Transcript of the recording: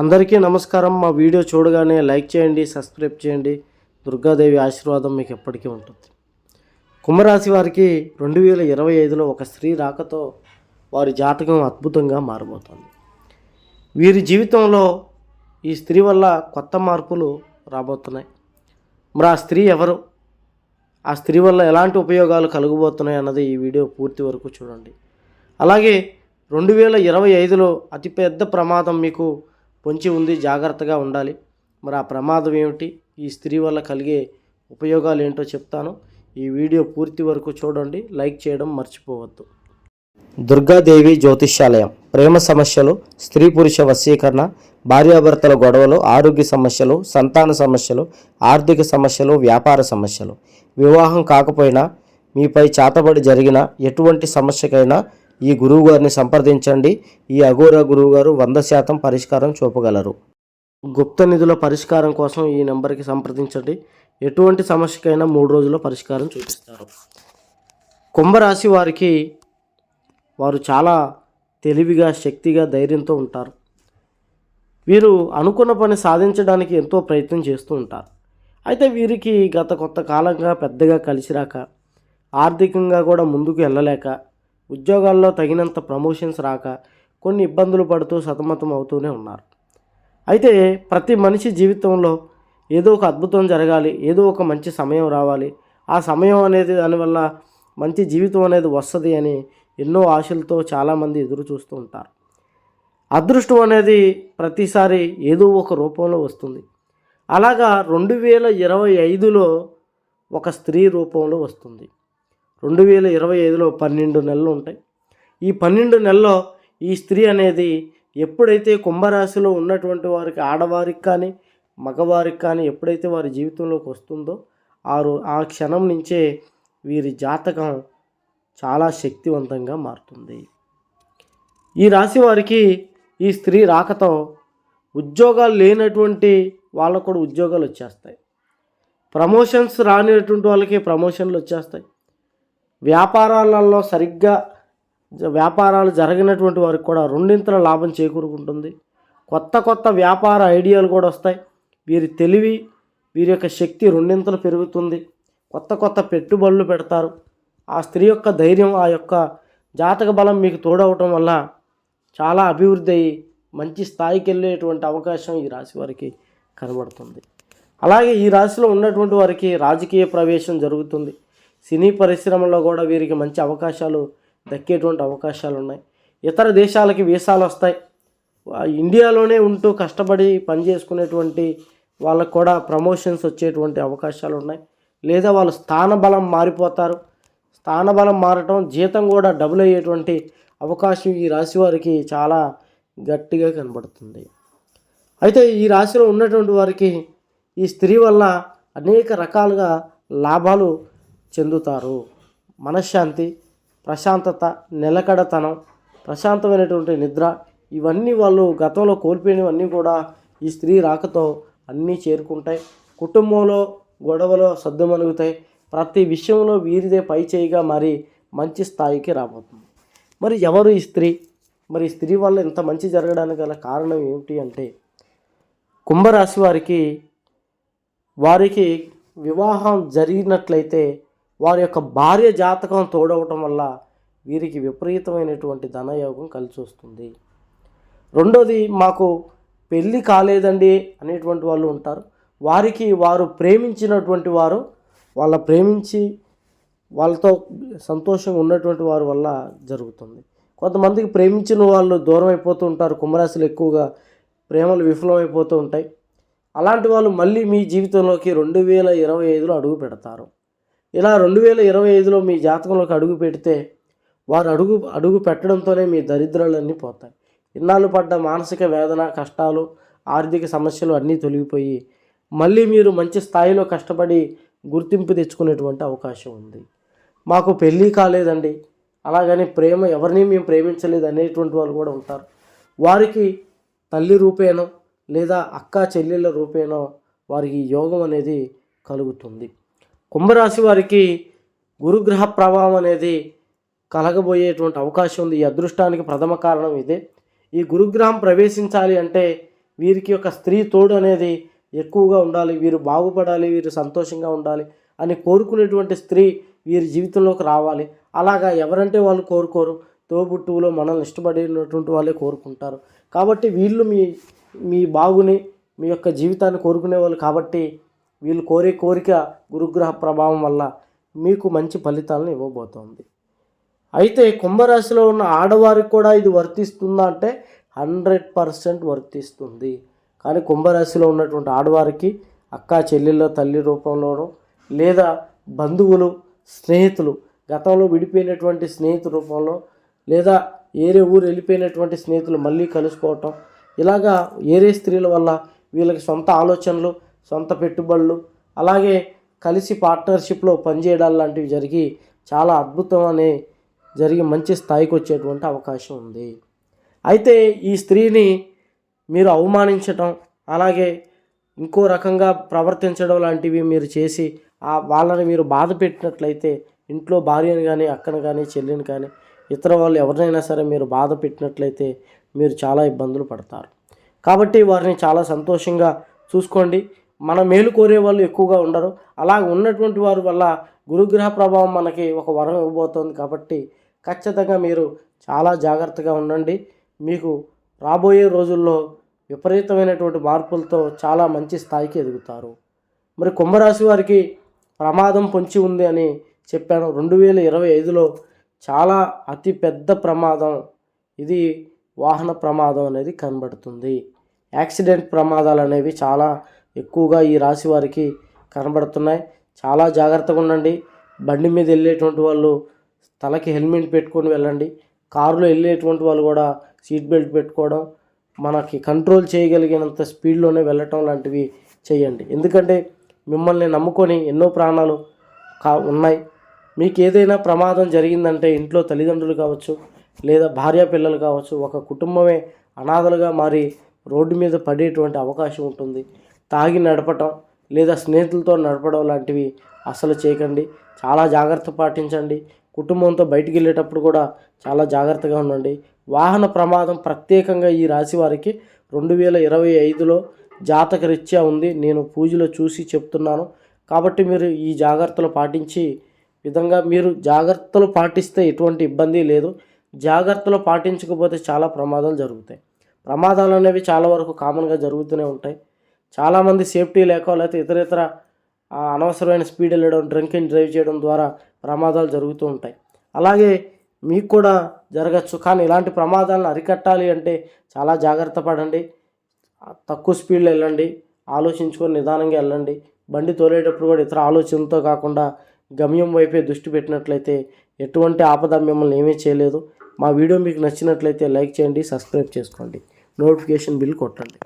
అందరికీ నమస్కారం. మా వీడియో చూడగానే లైక్ చేయండి సబ్స్క్రైబ్ చేయండి. దుర్గాదేవి ఆశీర్వాదం మీకు ఎప్పటికీ ఉంటుంది. కుంభరాశి వారికి రెండు వేల ఇరవై ఐదులో ఒక స్త్రీ రాకతో వారి జాతకం అద్భుతంగా మారిపోతుంది వీరి జీవితంలో ఈ స్త్రీ వల్ల కొత్త మార్పులు రాబోతున్నాయి. మరి ఆ స్త్రీ ఎవరు? ఆ స్త్రీ వల్ల ఎలాంటి ఉపయోగాలు కలుగబోతున్నాయి అన్నది ఈ వీడియో పూర్తి వరకు చూడండి. అలాగే రెండు వేల ఇరవై ఐదులో అతిపెద్ద ప్రమాదం మీకు పొంచి ఉంది జాగ్రత్తగా ఉండాలి. మరి ఆ ప్రమాదం ఏమిటి? ఈ స్త్రీ వల్ల కలిగే ఉపయోగాలు ఏంటో చెప్తాను. ఈ వీడియో పూర్తి వరకు చూడండి. లైక్ చేయడం మర్చిపోవద్దు. దుర్గాదేవి జ్యోతిష్యాలయం. ప్రేమ సమస్యలు స్త్రీ పురుష వశీకరణ భార్యాభర్తల గొడవలు ఆరోగ్య సమస్యలు సంతాన సమస్యలు ఆర్థిక సమస్యలు వ్యాపార సమస్యలు. వివాహం కాకపోయినా మీపై చాతబడి జరిగిన ఎటువంటి సమస్యకైనా ఈ గురువు గారిని సంప్రదించండి. ఈ అఘోరా గురువు గారు వంద శాతం పరిష్కారం చూపగలరు. గుప్త నిధుల పరిష్కారం కోసం ఈ నెంబర్కి సంప్రదించండి. ఎటువంటి సమస్యకైనా మూడు రోజుల్లో పరిష్కారం చూపిస్తారు. కుంభరాశి వారికి వారు చాలా తెలివిగా శక్తిగా ధైర్యంతో ఉంటారు. వీరు అనుకున్న పని సాధించడానికి ఎంతో ప్రయత్నం చేస్తూ ఉంటారు. అయితే వీరికి గత కొంత కాలంగా పెద్దగా కలిసిరాక ఆర్థికంగా కూడా ముందుకు వెళ్ళలేక ఉద్యోగాల్లో తగినంత ప్రమోషన్స్ రాక కొన్ని ఇబ్బందులు పడుతూ సతమతం అవుతూనే ఉన్నారు. అయితే ప్రతి మనిషి జీవితంలో ఏదో ఒక అద్భుతం జరగాలి ఏదో ఒక మంచి సమయం రావాలి. ఆ సమయం అనేది దానివల్ల మంచి జీవితం అనేది వస్తుంది అని ఎన్నో ఆశలతో చాలామంది ఎదురు చూస్తూ ఉంటారు. అదృష్టం అనేది ప్రతిసారి ఏదో ఒక రూపంలో వస్తుంది. అలాగా రెండు వేల ఇరవై ఐదులో ఒక స్త్రీ రూపంలో వస్తుంది. రెండు వేల ఇరవై ఐదులో పన్నెండు నెలలు ఉంటాయి. ఈ పన్నెండు నెలల్లో ఈ స్త్రీ అనేది ఎప్పుడైతే కుంభరాశిలో ఉన్నటువంటి వారికి ఆడవారికి కానీ మగవారికి కానీ ఎప్పుడైతే వారి జీవితంలోకి వస్తుందో ఆ రో ఆ క్షణం నుంచే వీరి జాతకం చాలా శక్తివంతంగా మారుతుంది. ఈ రాశి వారికి ఈ స్త్రీ రాకతో ఉద్యోగాలు లేనటువంటి వాళ్ళకు కూడా ఉద్యోగాలు వచ్చేస్తాయి. ప్రమోషన్స్ రానిటువంటి వాళ్ళకి ప్రమోషన్లు వచ్చేస్తాయి. వ్యాపారాలలో సరిగ్గా వ్యాపారాలు జరిగినటువంటి వారికి కూడా రెండింతల లాభం చేకూరుకుంటుంది. కొత్త కొత్త వ్యాపార ఐడియాలు కూడా వస్తాయి. వీరి తెలివి వీరి యొక్క శక్తి రెండింతలు పెరుగుతుంది. కొత్త కొత్త పెట్టుబడులు పెడతారు. ఆ స్త్రీ యొక్క ధైర్యం ఆ యొక్క జాతక బలం మీకు తోడవటం వల్ల చాలా అభివృద్ధి అయ్యి మంచి స్థాయికి వెళ్ళేటువంటి అవకాశం ఈ రాశి వారికి కనబడుతుంది. అలాగే ఈ రాశిలో ఉన్నటువంటి వారికి రాజకీయ ప్రవేశం జరుగుతుంది. సినీ పరిశ్రమలో కూడా వీరికి మంచి అవకాశాలు దక్కేటువంటి అవకాశాలు ఉన్నాయి ఇతర దేశాలకి వీసాలు వస్తాయి. ఇండియాలోనే ఉంటూ కష్టపడి పనిచేసుకునేటువంటి వాళ్ళకు కూడా ప్రమోషన్స్ వచ్చేటువంటి అవకాశాలు ఉన్నాయి లేదా వాళ్ళు స్థానబలం మారిపోతారు. స్థానబలం మారటం జీతం కూడా డబుల్ అయ్యేటువంటి అవకాశం ఈ రాశి వారికి చాలా గట్టిగా కనబడుతుంది. అయితే ఈ రాశిలో ఉన్నటువంటి వారికి ఈ స్త్రీ వల్ల అనేక రకాలుగా లాభాలు చెందుతారు. మనశ్శాంతి ప్రశాంతత నిలకడతనం ప్రశాంతమైనటువంటి నిద్ర ఇవన్నీ వాళ్ళు గతంలో కోల్పోయినవన్నీ కూడా ఈ స్త్రీ రాకతో అన్నీ చేరుకుంటాయి. కుటుంబంలో గొడవలో సర్దుమలుగుతాయి ప్రతి విషయంలో వీరిదే పై చేయిగా మరి మంచి స్థాయికి రాబోతుంది. మరి ఎవరు ఈ స్త్రీ? మరి ఈ స్త్రీ వల్ల ఇంత మంచి జరగడానికి గల కారణం ఏమిటి అంటే కుంభరాశి వారికి వారికి వివాహం జరిగినట్లయితే వారి యొక్క భార్య జాతకం తోడవటం వల్ల వీరికి విపరీతమైనటువంటి ధనయోగం కలిసి వస్తుంది. రెండోది మాకు పెళ్ళి కాలేదండి అనేటువంటి వాళ్ళు ఉంటారు. వారికి వారు ప్రేమించినటువంటి వారు వాళ్ళ ప్రేమించి వాళ్ళతో సంతోషంగా ఉన్నటువంటి వారి వల్ల జరుగుతుంది. కొంతమందికి ప్రేమించిన వాళ్ళు దూరం అయిపోతూ ఉంటారు కుంభరాశులు ఎక్కువగా ప్రేమలు విఫలమైపోతూ ఉంటాయి. అలాంటి వాళ్ళు మళ్ళీ మీ జీవితంలోకి రెండు వేల ఇరవై ఐదులో అడుగు పెడతారు. ఇలా రెండు వేల ఇరవై ఐదులో మీ జాతకంలోకి అడుగు పెడితే వారు అడుగు అడుగు పెట్టడంతోనే మీ దరిద్రాలన్నీ పోతాయి. ఇన్నాళ్ళు పడ్డ మానసిక వేదన కష్టాలు ఆర్థిక సమస్యలు అన్నీ తొలగిపోయి మళ్ళీ మీరు మంచి స్థాయిలో కష్టపడి గుర్తింపు తెచ్చుకునేటువంటి అవకాశం ఉంది. మాకు పెళ్ళి కాలేదండి. అలాగని ప్రేమ ఎవరిని మేము ప్రేమించలేదు అనేటువంటి వాళ్ళు కూడా ఉంటారు. వారికి తల్లి రూపేణో లేదా అక్క చెల్లెళ్ళ రూపేణో వారికి యోగం అనేది కలుగుతుంది. కుంభరాశి వారికి గురుగ్రహ ప్రభావం అనేది కలగబోయేటువంటి అవకాశం ఉంది. ఈ అదృష్టానికి ప్రథమ కారణం ఇదే. ఈ గురుగ్రహం ప్రవేశించాలి అంటే వీరికి ఒక స్త్రీ తోడు అనేది ఎక్కువగా ఉండాలి. వీరు బాగుపడాలి వీరు సంతోషంగా ఉండాలి అని కోరుకునేటువంటి స్త్రీ వీరి జీవితంలోకి రావాలి. అలాగా ఎవరంటే వాళ్ళు కోరుకోరు. తోబుట్టువులో మనల్ని ఇష్టపడినటువంటి వాళ్ళే కోరుకుంటారు. కాబట్టి వీళ్ళు మీ మీ బాగుని మీ యొక్క జీవితాన్ని కోరుకునే వాళ్ళు కాబట్టి వీళ్ళు కోరే కోరిక గురుగ్రహ ప్రభావం వల్ల మీకు మంచి ఫలితాలను ఇవ్వబోతోంది. అయితే కుంభరాశిలో ఉన్న ఆడవారికి కూడా ఇది వర్తిస్తుందా అంటే హండ్రెడ్ పర్సెంట్ వర్తిస్తుంది. కానీ కుంభరాశిలో ఉన్నటువంటి ఆడవారికి అక్క చెల్లెళ్ళ తల్లి రూపంలోనూ లేదా బంధువులు స్నేహితులు గతంలో విడిపోయినటువంటి స్నేహితుల రూపంలో లేదా ఏరే ఊరు వెళ్ళిపోయినటువంటి స్నేహితులు మళ్ళీ కలుసుకోవటం ఇలాగా ఏరే స్త్రీల వల్ల వీళ్ళకి సొంత ఆలోచనలు సొంత పెట్టుబడులు అలాగే కలిసి పార్ట్నర్షిప్లో పనిచేయడాలు లాంటివి జరిగి చాలా అద్భుతం అనే జరిగి మంచి స్థాయికి వచ్చేటువంటి అవకాశం ఉంది. అయితే ఈ స్త్రీని మీరు అవమానించటం అలాగే ఇంకో రకంగా ప్రవర్తించడం లాంటివి మీరు చేసి ఆ వాళ్ళని మీరు బాధ పెట్టినట్లయితే ఇంట్లో భార్యను కానీ అక్కను కానీ చెల్లిని కానీ ఇతర వాళ్ళు ఎవరినైనా సరే మీరు బాధ పెట్టినట్లయితే మీరు చాలా ఇబ్బందులు పడతారు. కాబట్టి వారిని చాలా సంతోషంగా చూసుకోండి. మన మేలు కోరే వాళ్ళు ఎక్కువగా ఉండరు. అలా ఉన్నటువంటి వారి వల్ల గురుగ్రహ ప్రభావం మనకి ఒక వరం ఇవ్వబోతోంది కాబట్టి ఖచ్చితంగా మీరు చాలా జాగ్రత్తగా ఉండండి. మీకు రాబోయే రోజుల్లో విపరీతమైనటువంటి మార్పులతో చాలా మంచి స్థాయికి ఎదుగుతారు. మరి కుంభరాశి వారికి ప్రమాదం పొంచి ఉంది అని చెప్పాను. రెండు వేల ఇరవై ఐదులో చాలా అతి పెద్ద ప్రమాదం ఇది వాహన ప్రమాదం అనేది కనబడుతుంది. యాక్సిడెంట్ ప్రమాదాలు అనేవి చాలా ఎక్కువగా ఈ రాశి వారికి కనబడుతున్నాయి. చాలా జాగ్రత్తగా ఉండండి. బండి మీద వెళ్ళేటువంటి వాళ్ళు తలకి హెల్మెట్ పెట్టుకొని వెళ్ళండి. కారులో వెళ్ళేటువంటి వాళ్ళు కూడా సీట్ బెల్ట్ పెట్టుకోవడం మనకి కంట్రోల్ చేయగలిగినంత స్పీడ్లోనే వెళ్ళటం లాంటివి చేయండి. ఎందుకంటే మిమ్మల్ని నమ్ముకొని ఎన్నో ప్రాణాలు కా ఉన్నాయి. మీకు ఏదైనా ప్రమాదం జరిగిందంటే ఇంట్లో తల్లిదండ్రులు కావచ్చు లేదా భార్య పిల్లలు కావచ్చు ఒక కుటుంబమే అనాథలుగా మారి రోడ్డు మీద పడేటువంటి అవకాశం ఉంటుంది. తాగి నడపటం లేదా స్నేహితులతో నడపడం లాంటివి అసలు చేయకండి. చాలా జాగ్రత్త పాటించండి. కుటుంబంతో బయటికి వెళ్ళేటప్పుడు కూడా చాలా జాగ్రత్తగా ఉండండి. వాహన ప్రమాదం ప్రత్యేకంగా ఈ రాశి వారికి రెండు వేల ఇరవై ఐదులో జాతక రీత్యా ఉంది. నేను పూజలో చూసి చెప్తున్నాను. కాబట్టి మీరు ఈ జాగ్రత్తలు పాటించి విధంగా మీరు జాగ్రత్తలు పాటిస్తే ఎటువంటి ఇబ్బంది లేదు. జాగ్రత్తలు పాటించకపోతే చాలా ప్రమాదాలు జరుగుతాయి. ప్రమాదాలు అనేవి చాలా వరకు కామన్గా జరుగుతూనే ఉంటాయి. చాలామంది సేఫ్టీ లేక లేకపోతే ఇతర ఇతర అనవసరమైన స్పీడ్ వెళ్ళడం డ్రింక్ అండ్ డ్రైవ్ చేయడం ద్వారా ప్రమాదాలు జరుగుతూ ఉంటాయి. అలాగే మీకు కూడా జరగచ్చు. కానీ ఇలాంటి ప్రమాదాలను అరికట్టాలి అంటే చాలా జాగ్రత్త పడండి. తక్కువ స్పీడ్లో వెళ్ళండి. ఆలోచించుకొని నిదానంగా వెళ్ళండి. బండి తోలేటప్పుడు కూడా ఇతర ఆలోచనతో కాకుండా గమ్యం వైపే దృష్టి పెట్టినట్లయితే ఎటువంటి ఆపద మిమ్మల్ని ఏమీ చేయలేదు. మా వీడియో మీకు నచ్చినట్లయితే లైక్ చేయండి సబ్స్క్రైబ్ చేసుకోండి. నోటిఫికేషన్ బిల్ కొట్టండి.